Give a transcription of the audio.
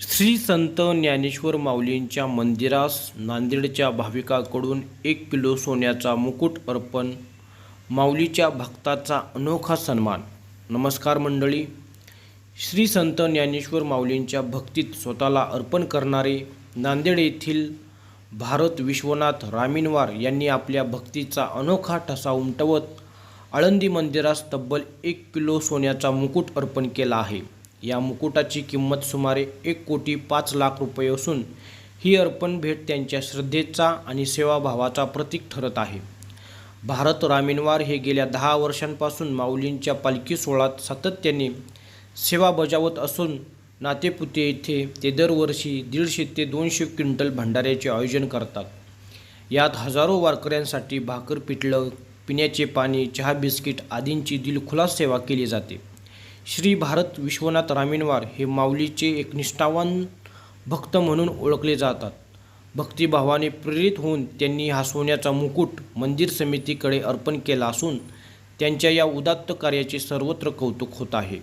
श्री संत ज्ञानेश्वर माऊलींच्या मंदिरास नांदेडच्या भाविकाकडून एक किलो सोन्याचा मुकुट अर्पण माऊलीच्या भक्ताचा अनोखा सन्मान. नमस्कार मंडळी. श्री संत ज्ञानेश्वर माऊलींच्या भक्तीत स्वतःला अर्पण करणारे नांदेड येथील भारत विश्वनाथ रामीनवार यांनी आपल्या भक्तीचा अनोखा ठसा उमटवत आळंदी मंदिरास तब्बल एक किलो सोन्याचा मुकुट अर्पण केला आहे. या मुकुटाची किंमत सुमारे एक कोटी पाच लाख रुपये असून ही अर्पण भेट त्यांच्या श्रद्धेचा आणि सेवाभावाचा प्रतीक ठरत आहे. भारत रामीनवार हे गेल्या दहा वर्षांपासून माऊलींच्या पालखी सोहळ्यात सातत्याने सेवा बजावत असून नातेपुते येथे ते दरवर्षी दीडशे ते दोनशे क्विंटल भंडाऱ्याचे आयोजन करतात. यात हजारो वारकऱ्यांसाठी भाकर पिठलं पिण्याचे पाणी चहा बिस्किट आदींची दिलखुलास सेवा केली जाते. श्री भारत विश्वनाथ रामीनवार हे माऊलीचे एक निष्ठावान भक्त म्हणून ओळखले जातात. भक्तिभावाने प्रेरित होऊन त्यांनी हा सोन्याचा मुकुट मंदिर समितीकडे अर्पण केला असून त्यांच्या या उदात्त कार्याचे सर्वत्र कौतुक होत आहे.